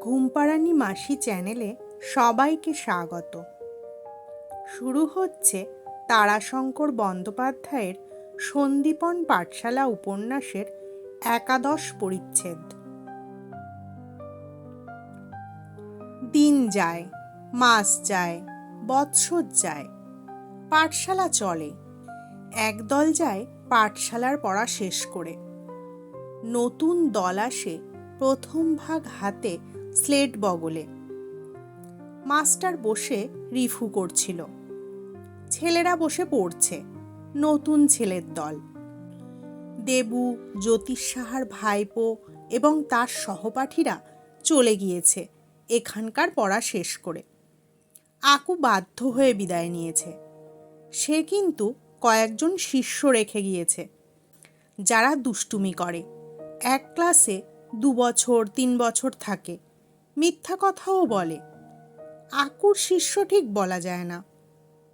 ঘুমপাড়ানি মাসি চ্যানেলে সবাইকে স্বাগত। শুরু হচ্ছে তারাশঙ্কর বন্দ্যোপাধ্যায়ের সন্দীপন পাঠশালা উপন্যাসের একাদশ পরিচ্ছেদ। দিন যায়, মাস যায়, বৎসর যায়, পাঠশালা চলে। একদল যায় পাঠশালার পড়া শেষ করে। নতুন দল আসে প্রথম ভাগ হাতে স্লেট বগলে। মাস্টার বসে রিফু করছিল। ছেলেরা বসে পড়ছে, নতুন ছেলের দল। দেবু, জ্যোতিষ সাহার ভাইপো এবং তার সহপাঠীরা চলে গিয়েছে, এখানকার পড়া শেষ করে। আকু বাধ্য হয়ে বিদায় নিয়েছে। সে কিন্তু কয়েকজন শিষ্য রেখে গিয়েছে, যারা দুষ্টুমি করে। এক ক্লাসে দু বছর, তিন বছর থাকে। মিথ্যা কথাও বলে। আকুর শিষ্য ঠিক বলা যায় না।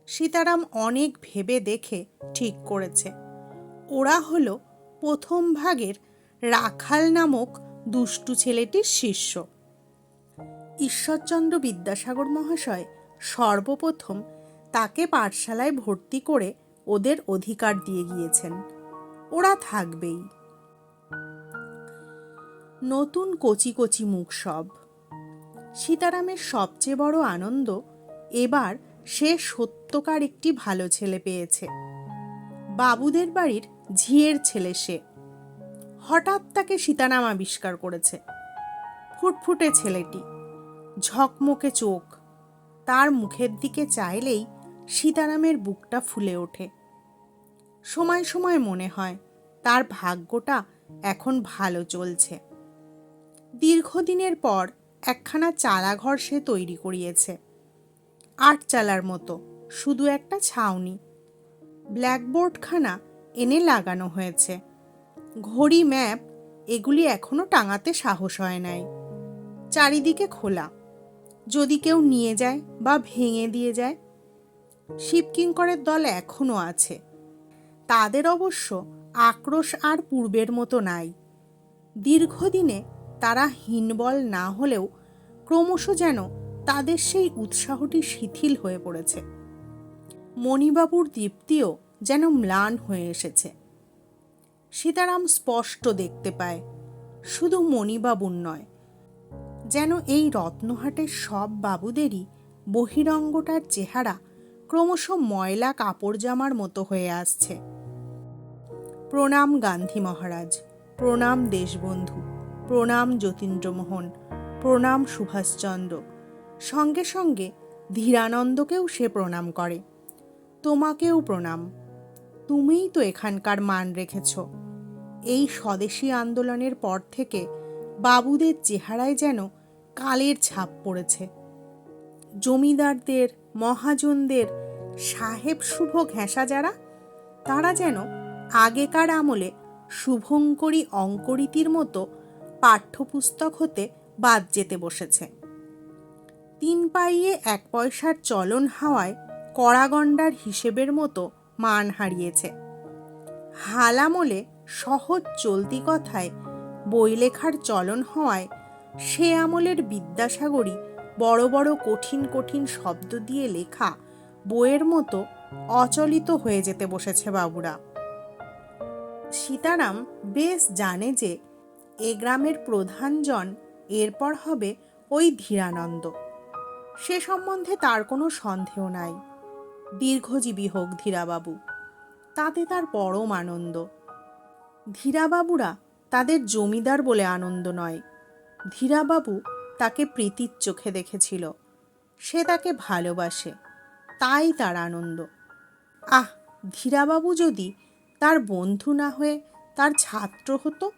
সীতারাম অনেক ভেবে দেখে ঠিক করেছে। ওরা হলো প্রথম ভাগের রাখাল নামক দুষ্টু ছেলেটির শিষ্য। ঈশ্বরচন্দ্র বিদ্যাসাগর মহাশয় সর্বপ্রথম তাকে পাঠশালায় ভর্তি করে ওদের অধিকার দিয়ে গিয়েছেন। ওরা থাকবেই। নতুন কচি কচি মুখ সব। সীতারামের সবচেয়ে বড় আনন্দ, এবার সে সত্যকার একটি ভালো ছেলে পেয়েছে। বাবুদের বাড়ির ঝিয়ের ছেলে সে। হঠাৎ তাকে সীতারাম আবিষ্কার করেছে। ফুটফুটে ছেলেটি। ঝকমকে চোখ। তার মুখের দিকে চাইলেই সীতারামের বুকটা ফুলে ওঠে। সময় সময় মনে হয় তার ভাগ্যটা এখন ভালো চলছে। দীর্ঘদিনের পর একখানা চালাঘর সে তৈরি করিয়েছে। আট চালার মতো, শুধু একটা ছাউনি। ব্ল্যাকবোর্ডখানা এনে লাগানো হয়েছে। ঘড়ি, ম্যাপ, এগুলি এখনও টাঙাতে সাহস হয় নাই। চারিদিকে খোলা। যদি কেউ নিয়ে যায় বা ভেঙে দিয়ে যায়, শিবকিঙ্করের দল এখনও আছে। তাদের অবশ্য আক্রোশ আর পূর্বের মতো নাই। দীর্ঘদিনে তারা হীনবল না হলেও ক্রমশ যেন তাদের সেই উৎসাহটি শিথিল হয়ে পড়েছে। মণিবাবুর দীপ্তিও যেন ম্লান হয়ে এসেছে। সীতারাম স্পষ্ট দেখতে পায়, শুধু মণিবাবুর নয়, যেন এই রত্নহাটের সব বাবুদেরই বহিরঙ্গটার চেহারা ক্রমশ ময়লা কাপড় জামার মতো হয়ে আসছে। প্রণাম গান্ধী মহারাজ, প্রণাম দেশবন্ধু। প্রণাম যতীন্দ্রমোহন, প্রণাম সুভাষচন্দ্র। সঙ্গে সঙ্গে ধীরানন্দকেও সে প্রণাম করে। তোমাকেও প্রণাম। তুমিই তো এখানকার মান রেখেছ। এই স্বদেশী আন্দোলনের পর থেকে বাবুদের চেহারায় যেন কালের ছাপ পড়েছে। জমিদারদের, মহাজনদের, সাহেব শুভ ঘেঁষা যারা, তারা যেন আগেকার আমলে শুভঙ্করী অঙ্করীতির মতো পাঠ্যপুস্তক হতে বাদ যেতে বসেছে। তিন পাইয়ে এক পয়সার চলন হাওয়ায় কড়াগণ্ডার হিসেবের মতো মান হারিয়েছে। হালামলে সহজ চলতি কথায় বই লেখার চলন হওয়ায় সে আমলের বিদ্যাসাগরী বড় বড় কঠিন কঠিন শব্দ দিয়ে লেখা বইয়ের মতো অচলিত হয়ে যেতে বসেছে বাবুরা। সীতারাম বেশ জানে যে এ গ্রামের প্রধানজন এরপর হবে ওই ধীরানন্দ। সে সম্বন্ধে তার কোনো সন্দেহ নাই। দীর্ঘজীবী হোক ধীরাবাবু, তাতে তার পরম আনন্দ। ধীরাবাবুরা তাদের জমিদার বলে আনন্দ নয়। ধীরাবাবু তাকে প্রীতির চোখে দেখেছিল। সে তাকে ভালোবাসে, তাই তার আনন্দ। আহ, ধীরাবাবু যদি তার বন্ধু না হয়ে তার ছাত্র হতো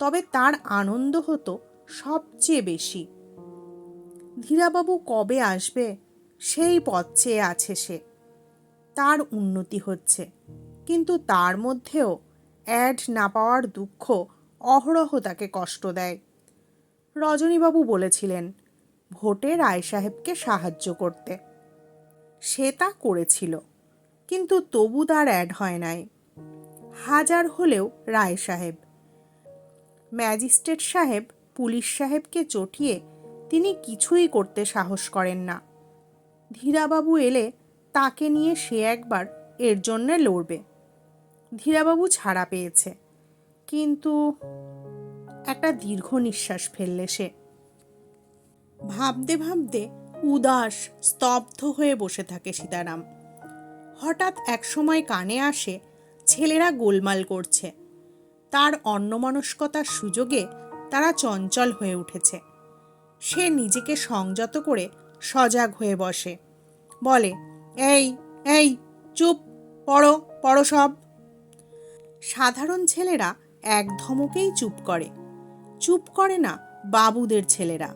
তবে তার আনন্দ হতো সবচেয়ে বেশি। ধীরাবাবু কবে আসবে সেই পথ চেয়ে আছে সে। তার উন্নতি হচ্ছে, কিন্তু তার মধ্যেও অ্যাড না পাওয়ার দুঃখ অহরহ তাকে কষ্ট দেয়। রজনীবাবু বলেছিলেন, ভোটে রায় সাহেবকে সাহায্য করতে। সে তা করেছিল, কিন্তু তবু তার অ্যাড হয় নাই। হাজার হলেও রায় সাহেব ম্যাজিস্ট্রেট সাহেব, পুলিশ সাহেবকে চটিয়ে তিনি কিছুই করতে সাহস করেন না। ধীরাবাবু এলে তাকে নিয়ে সে একবার এর জন্যে লড়বে। ধীরাবাবু ছাড়া পেয়েছে। কিন্তু একটা দীর্ঘ নিঃশ্বাস ফেললে সে। ভাবতে ভাবতে উদাস, স্তব্ধ হয়ে বসে থাকে সীতারাম। হঠাৎ একসময় কানে আসে, ছেলেরা গোলমাল করছে। তার অন্যমনস্কতার সুযোগে তারা চঞ্চল হয়ে উঠেছে। সে নিজেকে সংযত করে সজাগ হয়ে বসে। বলে, এই এই, চুপ, পড়ো পড়ো সব। সাধারণ ছেলেরা এক ধমকেই চুপ করে। চুপ করে না বাবুদের ছেলেরা।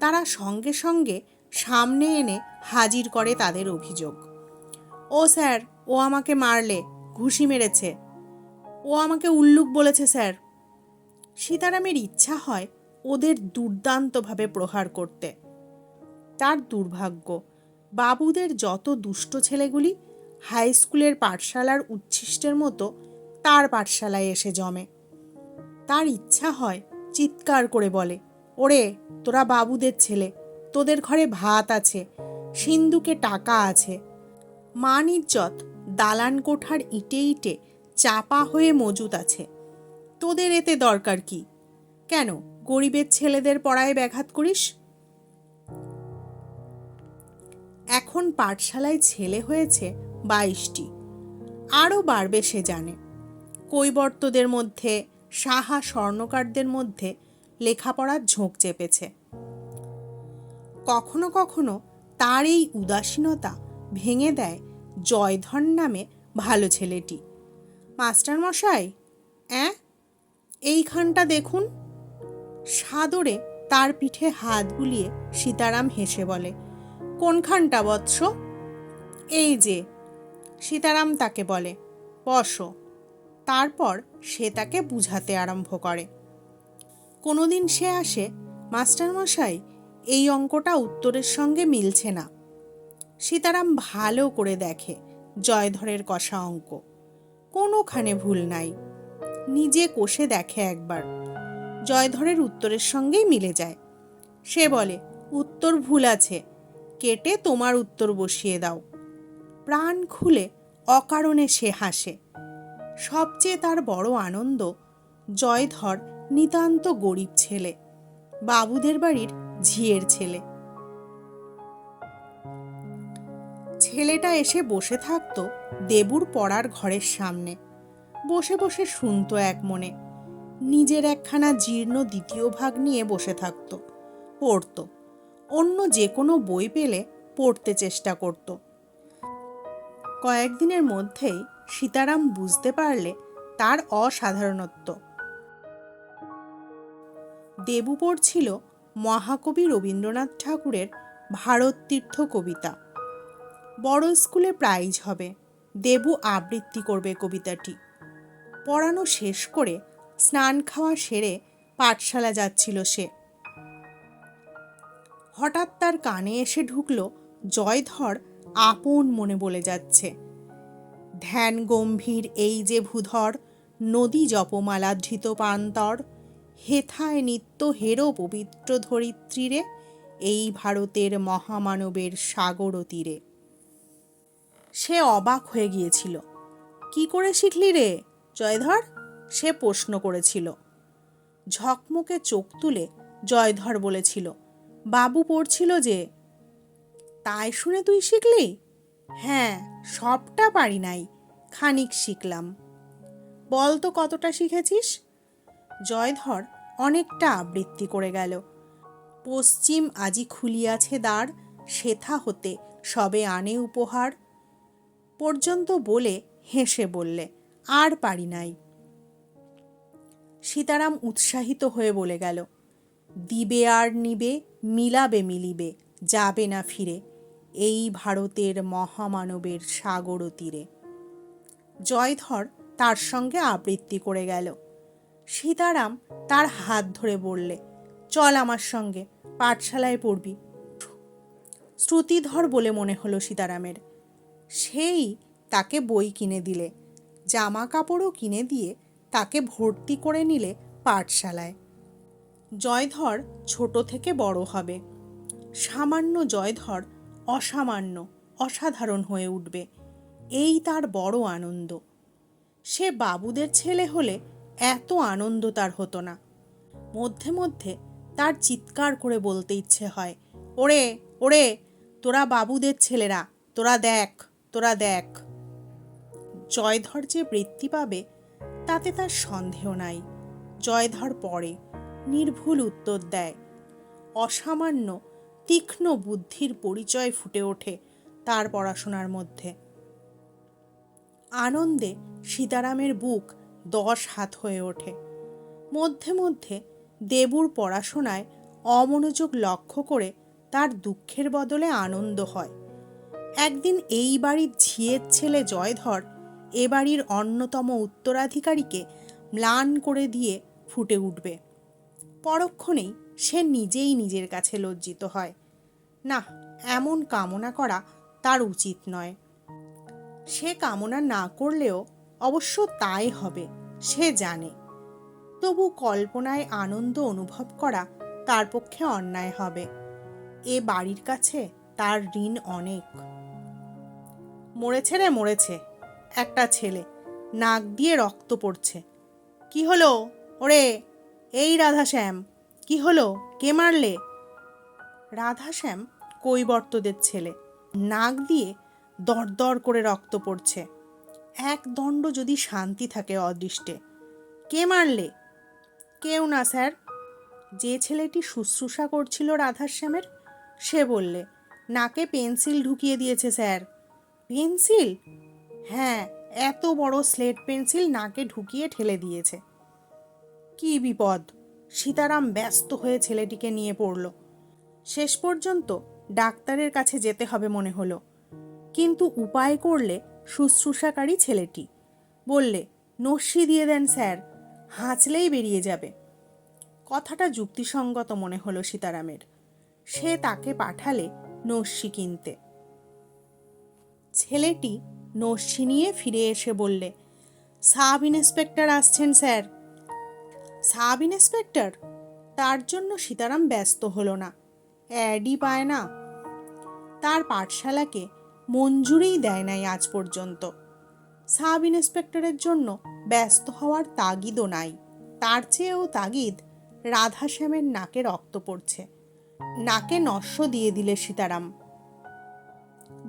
তারা সঙ্গে সঙ্গে সামনে এনে হাজির করে তাদের অভিযোগ। ও স্যার, ও আমাকে মারলে, ঘুষি মেরেছে। ও আমাকে উল্লুক বলেছে, স্যার। সীতারামের ইচ্ছা হয় ওদের দুর্দান্তভাবে প্রহার করতে। তার দুর্ভাগ্য, বাবুদের যত দুষ্ট ছেলেগুলি হাই স্কুলের পাঠশালার উচ্ছিষ্টের মতো তার পাঠশালায় এসে জমে। তার ইচ্ছা হয় চিৎকার করে বলে, ওরে, তোরা বাবুদের ছেলে, তোদের ঘরে ভাত আছে, সিন্ধুকে টাকা আছে। মান ইজ্জত দালান কোঠার ইটে ইটে চাপা হয়ে মজুত আছে। তোদের এতে দরকার কি? কেন, গরিবের ছেলেদের পড়ায় ব্যাঘাত করিস? এখন পাঠশালায় ছেলে হয়েছে বাইশটি। আরও বাড়বে সে জানে। কৈবর্তদের মধ্যে, সাহা স্বর্ণকারদের মধ্যে লেখাপড়ার ঝোঁক চেপেছে। কখনো কখনো তার এই উদাসীনতা ভেঙে দেয় জয়ধন নামে ভালো ছেলেটি। মাস্টার মশাই অ্যাঁ? এইখানটা দেখুন। সাদরে তার পিঠে হাত বুলিয়ে সীতারাম হেসে বলে, কোনখানটা বৎস? এই যে, সীতারাম তাকে বলে, বসো। তারপর সে তাকে বুঝাতে আরম্ভ করে। কোনোদিন সে আসে, মাস্টারমশাই, এই অঙ্কটা উত্তরের সঙ্গে মিলছে না। সীতারাম ভালো করে দেখে জয়ধরের কষা অঙ্ক। কোনোখানে ভুল নাই। নিজে কষে দেখে একবার। জয়ধরের উত্তরের সঙ্গেই মিলে যায়। সে বলে, উত্তর ভুল আছে। কেটে তোমার উত্তর বসিয়ে দাও। প্রাণ খুলে অকারণে সে হাসে। সবচেয়ে তার বড় আনন্দ জয়ধর নিতান্ত গরিব ছেলে, বাবুদের বাড়ির ঝিয়ের ছেলে। ছেলেটা এসে বসে থাকতো দেবুর পড়ার ঘরের সামনে। বসে বসে শুনত এক মনে। নিজের একখানা জীর্ণ দ্বিতীয় ভাগ নিয়ে বসে থাকতো, পড়তো। অন্য যে কোনো বই পেলে পড়তে চেষ্টা করত। কয়েকদিনের মধ্যেই সীতারাম বুঝতে পারলে তার অসাধারণত্ব। দেবু পড়ছিল মহাকবি রবীন্দ্রনাথ ঠাকুরের ভারত তীর্থ কবিতা। বড় স্কুলে প্রাইজ হবে। দেবু আবৃত্তি করবে কবিতাটি। পড়ানো শেষ করে স্নান খাওয়া সেরে পাঠশালা যাচ্ছিল সে। হঠাৎ তার কানে এসে ঢুকল জয়ধর আপন মনে বলে যাচ্ছে, ধ্যান গম্ভীর এই যে ভূধর, নদী জপমালা ধৃত প্রান্তর হেথায় নিত্য হেরো পবিত্র ধরিত্রীরে এই ভারতের মহামানবের সাগর তীরে। সে অবাক হয়ে গিয়েছিল। কি করে শিখলি রে, জয়ধর? সে প্রশ্ন করেছিল। ঝকমকে চোখ তুলে জয়ধর বলেছিল, বাবু পড়ছিল যে, তাই শুনে তুই শিখলি? হ্যাঁ সবটা পারি নাই, খানিক শিখলাম। বল তো কতটা শিখেছিস? জয়ধর অনেকটা আবৃত্তি করে গেল। পশ্চিম আজি খুলিয়াছে দ্বার, সেথা হতে সবে আনে উপহার। পর্যন্ত বলে হেসে বললে, আর পারি নাই। সীতারাম উৎসাহিত হয়ে বলে গেল, দিবে আর নিবে, মিলাবে মিলিবে, যাবে না ফিরে, এই ভারতের মহামানবের সাগর তীরে। জয়ধর তার সঙ্গে আবৃত্তি করে গেল। সীতারাম তার হাত ধরে বললে, চল আমার সঙ্গে, পাঠশালায় পড়বি। শ্রুতিধর বলে মনে হলো সীতারামের সেই তাকে বই কিনে দিলে জামা কাপড়ও কিনে দিয়ে তাকে ভর্তি করে নিলে পাঠশালায়। জয়ধর ছোট থেকে বড় হবে। সামান্য জয়ধর অসামান্য, অসাধারণ হয়ে উঠবে। এই তার বড় আনন্দ। সে বাবুদের ছেলে হলে এত আনন্দ তার হতো না। মধ্যে মধ্যে তার চিৎকার করে বলতে ইচ্ছে হয়, ওরে ওরে, তোরা বাবুদের ছেলেরা, তোরা দেখ তোরা দেখ। জয়ধর যে বৃত্তি পাবে, তাতে তার সন্দেহ নাই। জয়ধর পড়ে, নির্ভুল উত্তর দেয়। অসামান্য, তীক্ষ্ণ বুদ্ধির পরিচয় ফুটে ওঠে তার পড়াশোনার মধ্যে। আনন্দে সীতারামের বুক দশ হাত হয়ে ওঠে। মধ্যে মধ্যে দেবুর পড়াশোনায় অমনোযোগ লক্ষ্য করে তার দুঃখের বদলে আনন্দ হয়। একদিন এই বাড়ির ঝিয়ের ছেলে জয়ধর এ বাড়ির অন্যতম উত্তরাধিকারীকে ম্লান করে দিয়ে ফুটে উঠবে। পরক্ষণেই সে নিজেই নিজের কাছে লজ্জিত হয়। না এমন কামনা করা তার উচিত নয়। সে কামনা না করলেও অবশ্য তাই হবে, সে জানে। তবু কল্পনায় আনন্দ অনুভব করা তার পক্ষে অন্যায় হবে। এ বাড়ির কাছে তার ঋণ অনেক। মরেছে রে, মরেছে। একটা ছেলে, নাক দিয়ে রক্ত পড়ছে। কি হলো? ওরে, এই রাধাশ্যাম, কি হলো? কে মারলে? রাধাশ্যাম কৈবর্তদের ছেলে, নাক দিয়ে দরদর করে রক্ত পড়ছে। এক দণ্ড যদি শান্তি থাকে অদৃষ্টে, কে মারলে? কেউ না, স্যার। যে ছেলেটি শুশ্রূষা করছিল রাধাশ্যামের, সে বললে, নাকে পেন্সিল ঢুকিয়ে দিয়েছে, স্যার। পেন্সিল? হ্যাঁ এত বড় স্লেট পেন্সিল নাকে ঢুকিয়ে ঠেলে দিয়েছে। কি বিপদ! সীতারাম ব্যস্ত হয়ে ছেলেটিকে নিয়ে পড়ল। শেষ পর্যন্ত ডাক্তারের কাছে যেতে হবে মনে হলো। কিন্তু উপায় করলে শুশ্রূষাকারী ছেলেটি। বললে, নস্যি দিয়ে দেন, স্যার। হাঁচলেই বেরিয়ে যাবে। কথাটা যুক্তিসঙ্গত মনে হলো সীতারামের। সে তাকে পাঠালে নস্যি কিনতে। ছেলেটি নস্যি নিয়ে ফিরে এসে বললে, সাব ইন্সপেক্টর আসছেন, স্যার। Sub inspector? তার জন্য সীতারাম ব্যস্ত হলো না, অ্যাডই পায় না। তার পাঠশালাকে মঞ্জুরিই দেয় নাই আজ পর্যন্ত। সাব ইন্সপেক্টরের জন্য ব্যস্ত হওয়ার তাগিদও নাই। তার চেয়েও তাগিদ রাধাশ্যামের নাকে রক্ত পড়ছে। নাকে নস্য দিয়ে দিলে সীতারাম।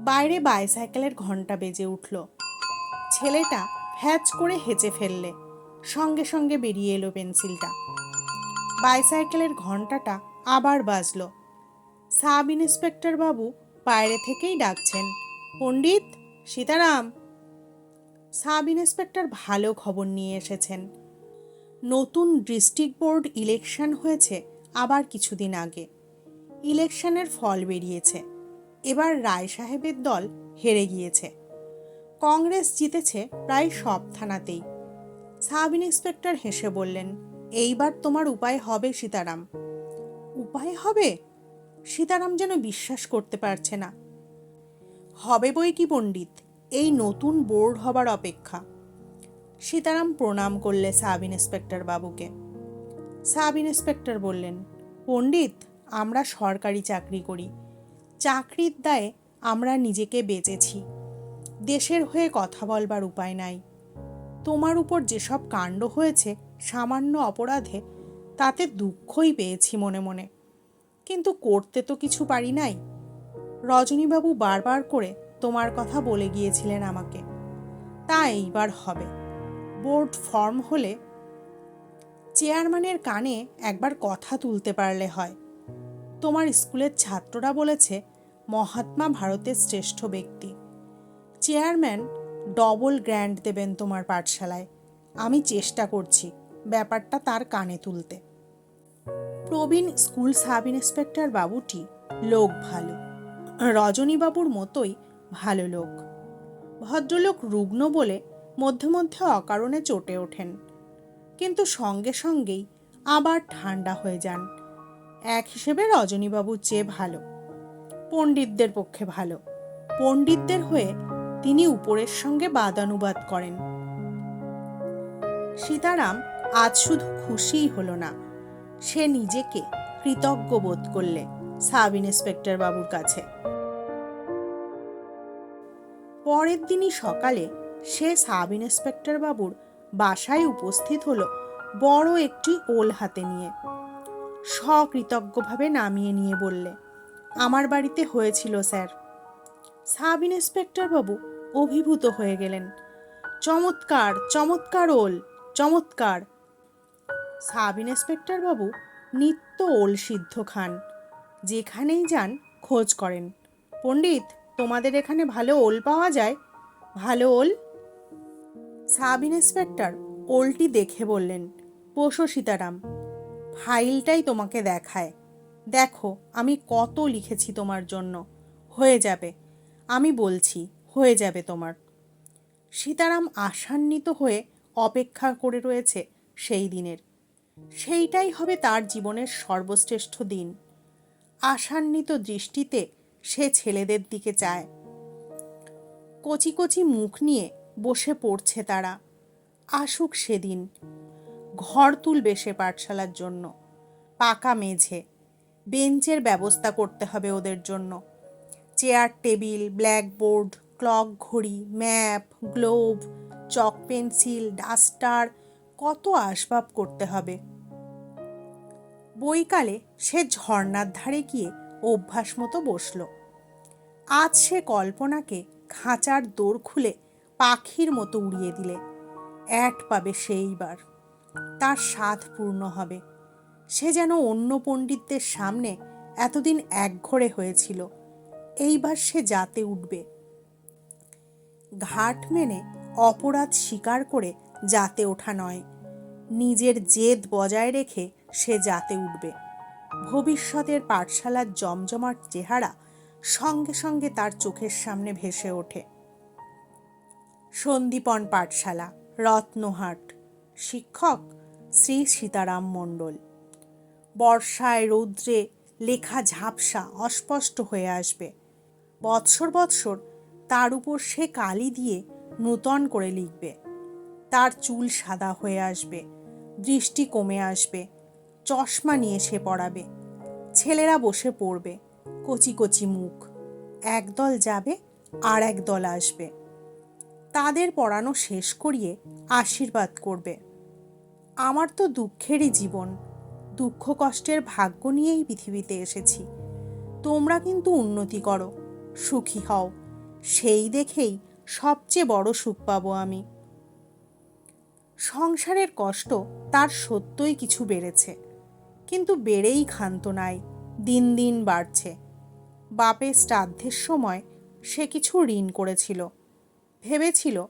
বাইরে বাইসাইকেলের ঘণ্টা বেজে উঠল। ছেলেটা ফ্যাচ করে হেঁচে ফেললে। সঙ্গে সঙ্গে বেরিয়ে এলো পেন্সিলটা। বাইসাইকেলের ঘন্টাটা আবার বাজলো। সাব ইন্সপেক্টর বাবু বাইরে থেকেই ডাকছেন, পণ্ডিত, সীতারাম! সাব ইন্সপেক্টর ভালো খবর নিয়ে এসেছেন। নতুন ডিস্ট্রিক্ট বোর্ড ইলেকশন হয়েছে আবার কিছুদিন আগে। ইলেকশনের ফল বেরিয়েছে। এবার রায় সাহেবের দল হেরে গিয়েছে। কংগ্রেস জিতেছে প্রায় সব থানাতেই। সাব ইন্সপেক্টর হেসে বললেন, এইবার তোমার উপায় হবে, সীতারাম। উপায় হবে? সীতারাম যেন বিশ্বাস করতে পারছে না। হবে বই কি পণ্ডিত, এই নতুন বোর্ড হবার অপেক্ষা। সীতারাম প্রণাম করলে সাব ইন্সপেক্টর বাবুকে। সাব ইন্সপেক্টর বললেন, পণ্ডিত, আমরা সরকারি চাকরি করি চাকরির দায়ে আমরা নিজেকে বেঁচেছি। দেশের হয়ে কথা বলবার উপায় নাই। তোমার উপর যেসব কাণ্ড হয়েছে, সামান্য অপরাধে, তাতে দুঃখই পেয়েছি মনে মনে। কিন্তু করতে তো কিছু পারি নাই। রজনীবাবু বারবার করে তোমার কথা বলে গিয়েছিলেন আমাকে। তা এইবার হবে। বোর্ড ফর্ম হলে চেয়ারম্যানের কানে একবার কথা তুলতে পারলে হয়। তোমার স্কুলের ছাত্ররা বলেছে, মহাত্মা ভারতের শ্রেষ্ঠ ব্যক্তি। চেয়ারম্যান ডবল গ্র্যান্ড দেবেন তোমার পাঠশালায়। আমি চেষ্টা করছি ব্যাপারটা তার কানে তুলতে। প্রবীণ স্কুল সাব ইন্সপেক্টর বাবুটি লোক ভালো। রজনীবাবুর মতোই ভালো লোক। ভদ্রলোক রুগ্ন বলে মধ্যে মধ্যে অকারণে চটে ওঠেন। কিন্তু সঙ্গে সঙ্গেই আবার ঠান্ডা হয়ে যান। এক হিসেবে রজনীবাবুর চেয়ে ভালো, পণ্ডিতদের পক্ষে ভালো। পণ্ডিতদের হয়ে তিনি উপরের সঙ্গে বাদানুবাদ করেন। সীতারাম আজ শুধু খুশিই হলো না, সে নিজেকে কৃতজ্ঞ বোধ করলে সাব ইন্সপেক্টর বাবুর কাছে। পরের দিনই সকালে সে সাব ইন্সপেক্টর বাবুর বাসায় উপস্থিত হলো বড় একটি ওল হাতে নিয়ে। সকৃতজ্ঞভাবে নামিয়ে নিয়ে বললে, আমার বাড়িতে হয়েছিল, স্যার। সাব ইন্সপেক্টর বাবু অভিভূত হয়ে গেলেন, চমৎকার চমৎকার ওল, চমৎকার। সাব ইন্সপেক্টর বাবু নিত্য ওল সিদ্ধ খান, যেখানেই যান খোঁজ করেন, পণ্ডিত, তোমাদের এখানে ভালো ওল পাওয়া যায়? ভালো ওল? সাব ইন্সপেক্টর ওলটি দেখে বললেন, বসো সীতারাম। ফাইলটাই তোমাকে দেখায়। দেখো, আমি কত লিখেছি তোমার জন্য। হয়ে যাবে। আমি বলছি, হয়ে যাবে তোমার। সীতারাম আশান্বিত হয়ে অপেক্ষা করে রয়েছে সেই দিনের। সেইটাই হবে তার জীবনের সর্বশ্রেষ্ঠ দিন। আশান্বিত দৃষ্টিতে সে ছেলেদের দিকে চায়। কচি কচি মুখ নিয়ে বসে পড়ছে তারা। আসুক সেদিন। ঘর তুলবে সে পাঠশালার জন্য। পাকা মেঝে। বেঞ্চের ব্যবস্থা করতে হবে ওদের জন্য। চেয়ার, টেবিল, ব্ল্যাকবোর্ড, ক্লক ঘড়ি, map globe chalk pencil, duster, কত আসবাব করতে হবে। বইকালে সে ঝর্নার ধারে গিয়ে অভ্যাস মতো বসল। আজ সে কল্পনাকে খাঁচার দোর খুলে পাখির মতো উড়িয়ে দিলে। অ্যাট পাবে সেইবার। তার স্বাদ পূর্ণ হবে। সে যেন অন্য পণ্ডিতদের সামনে এতদিন একঘরে হয়েছিল। এইবার সে যাতে উঠবে। ঘাট মেনে অপরাধ স্বীকার করে যাতে ওঠা নয়। নিজের জেদ বজায় রেখে সে যাতে উঠবে। ভবিষ্যতের পাঠশালার জমজমাট চেহারা সঙ্গে সঙ্গে তার চোখের সামনে ভেসে ওঠে। সন্দীপন পাঠশালা, রত্নহাট। শিক্ষক শ্রী সীতারাম মণ্ডল। বর্ষায় রৌদ্রে লেখা ঝাপসা অস্পষ্ট হয়ে আসবে। বৎসর বৎসর তার উপর সে কালি দিয়ে নূতন করে লিখবে। তার চুল সাদা হয়ে আসবে, দৃষ্টি কমে আসবে, চশমা নিয়ে সে পড়াবে। ছেলেরা বসে পড়বে, কচি কচি মুখ, একদল যাবে আর এক দল আসবে। তাদের পড়ানো শেষ করিয়ে আশীর্বাদ করবে। আমার তো দুঃখেরই জীবন। দুঃখ কষ্টের ভাগ্য নিয়েই পৃথিবীতে এসেছি। তোমরা কিন্তু উন্নতি করো, সুখী হও। সেই দেখেই সবচেয়ে বড় সুখ পাবো আমি। সংসারের কষ্ট তার সত্যই কিছু বেড়েছে। কিন্তু বেড়েই ক্ষান্ত নাই, দিন দিন বাড়ছে। বাপের শ্রাদ্ধের সময় সে কিছু ঋণ করেছিল। ভেবেছিল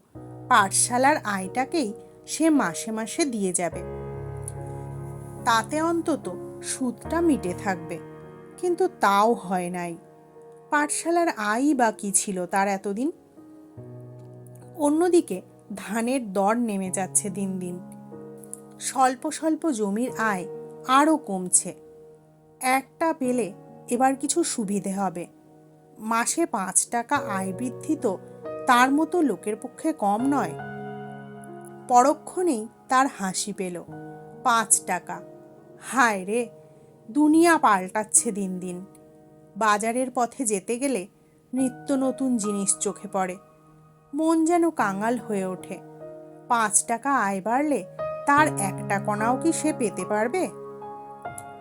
পাঠশালার আয়টাকেই সে মাসে মাসে দিয়ে যাবে। তাতে অন্তত সুদটা মিটে থাকবে। কিন্তু তাও হয় নাই। পাঠশালার আয়ই বা কী ছিল তার এতদিন? অন্যদিকে ধানের দর নেমে যাচ্ছে দিন দিন। স্বল্প স্বল্প জমির আয় আরও কমছে। একটা পেলে এবার কিছু সুবিধে হবে। মাসে পাঁচ টাকা আয় বৃদ্ধি তো তার মতো লোকের পক্ষে কম নয়। পরক্ষণেই তার হাসি পেল। পাঁচ টাকা। হায় রে, দুনিয়া পাল্টাচ্ছে দিন দিন। বাজারের পথে যেতে গেলে নিত্য নতুন জিনিস চোখে পড়ে। মন যেন কাঙাল হয়ে ওঠে। পাঁচ টাকা আয় বাড়লে তার একটা কণাও কি সে পেতে পারবে?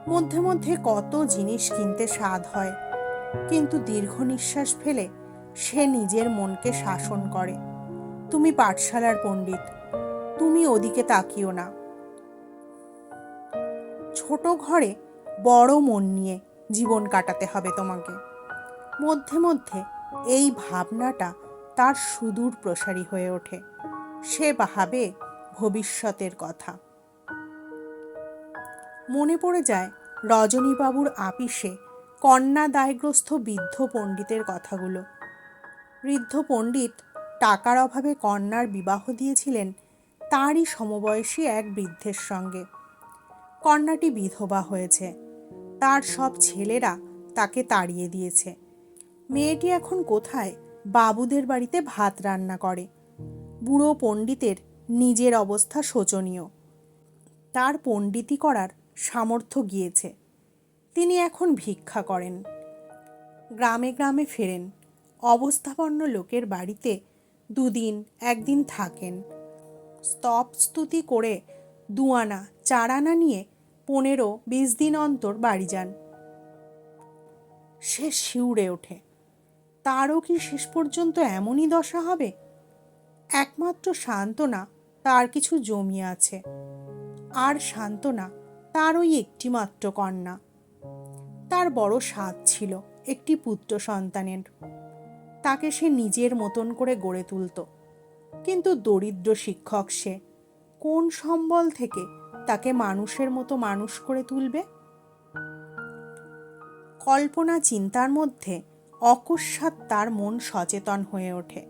মধ্যে মধ্যে কত জিনিস কিনতে স্বাদ হয়। কিন্তু দীর্ঘ নিঃশ্বাস ফেলে সে নিজের মনকে শাসন করে। তুমি পাঠশালার পণ্ডিত তুমি ওদিকে তাকিও না। ছোট ঘরে বড় মন নিয়ে জীবন কাটাতে হবে তোমাকে। মধ্যে মধ্যে এই ভাবনাটা তার সুদূর প্রসারী হয়ে ওঠে। সে ভাবে ভবিষ্যতের কথা। মনে পড়ে যায় রজনীবাবুর আপিসে কন্যা দায়গ্রস্ত বৃদ্ধ পণ্ডিতের কথাগুলো। বৃদ্ধ পণ্ডিত টাকার অভাবে কন্যার বিবাহ দিয়েছিলেন তারই সমবয়সী এক বৃদ্ধের সঙ্গে। কন্যাটি বিধবা হয়েছে। তার সব ছেলেরা তাকে তাড়িয়ে দিয়েছে। মেয়েটি এখন কোথায়? বাবুদের বাড়িতে ভাত রান্না করে। বুড়ো পণ্ডিতের নিজের অবস্থা শোচনীয়। তার পণ্ডিতি করার সামর্থ্য গিয়েছে। তিনি এখন ভিক্ষা করেন। গ্রামে গ্রামে ফেরেন। অবস্থাপন্ন লোকের বাড়িতে দুদিন একদিন থাকেন। স্তব স্তুতি করে দুয়ানা চার আনা নিয়ে পনেরো বিশ দিন অন্তর বাড়ি যান। সে শিউরে ওঠে। তারও কি শেষ পর্যন্ত এমনই দশা হবে? একমাত্র সান্ত্বনা তার কিছু জমি আছে। আর সান্ত্বনা তার ওই একটিমাত্র কন্যা। তার বড় স্বাদ ছিল একটি পুত্র সন্তানের। তাকে সে নিজের মতন করে গড়ে তুলত। কিন্তু দরিদ্র শিক্ষক সে। কোন সম্বল থেকে তাকে মানুষের মতো মানুষ করে তুলবে? কল্পনা চিন্তার মধ্যে অকস্মাৎ তার মন সচেতন হয়ে ওঠে।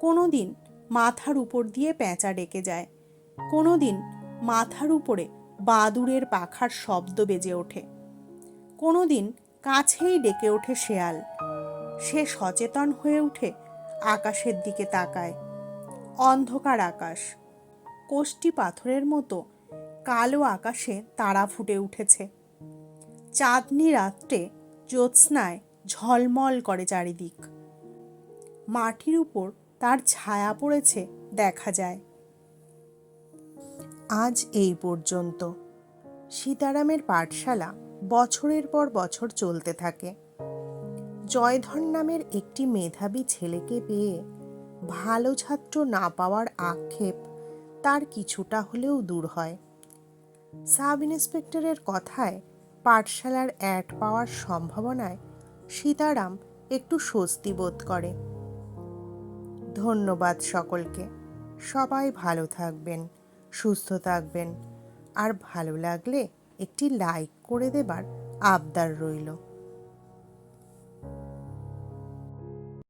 কোনো দিন মাথার উপর দিয়ে পেঁচা ডেকে যায়। কোনো দিন মাথার উপরে বাদুড়ের পাখার শব্দ বেজে ওঠে। কোনো দিন কাছেই ডেকে ওঠে শেয়াল। সে সচেতন হয়ে উঠে আকাশের দিকে তাকায়। অন্ধকার আকাশ। কোষ্টি পাথরের মতো কালো আকাশে তারা ফুটে উঠেছে। চাঁদনি রাত্রে জ্যোৎস্নায় ঝলমল করে চারিদিক। মাটির উপর তার ছায়া পড়েছে দেখা যায়। আজ এই পর্যন্ত। সীতারামের পাঠশালা বছরের পর বছর চলতে থাকে। জয়ধর নামের একটি মেধাবী ছেলেকে পেয়ে ভালো ছাত্র না পাওয়ার আক্ষেপ তার কিছুটা হলেও দূর হয়। সাব ইন্সপেক্টরের কথায় পাঠশালার অ্যাড পাওয়ার সম্ভাবনায় সীতারাম একটু স্বস্তি বোধ করে। ধন্যবাদ সকলকে। সবাই ভালো থাকবেন, সুস্থ থাকবেন। আর ভালো লাগলে একটি লাইক করে দেবার আবদার রইল।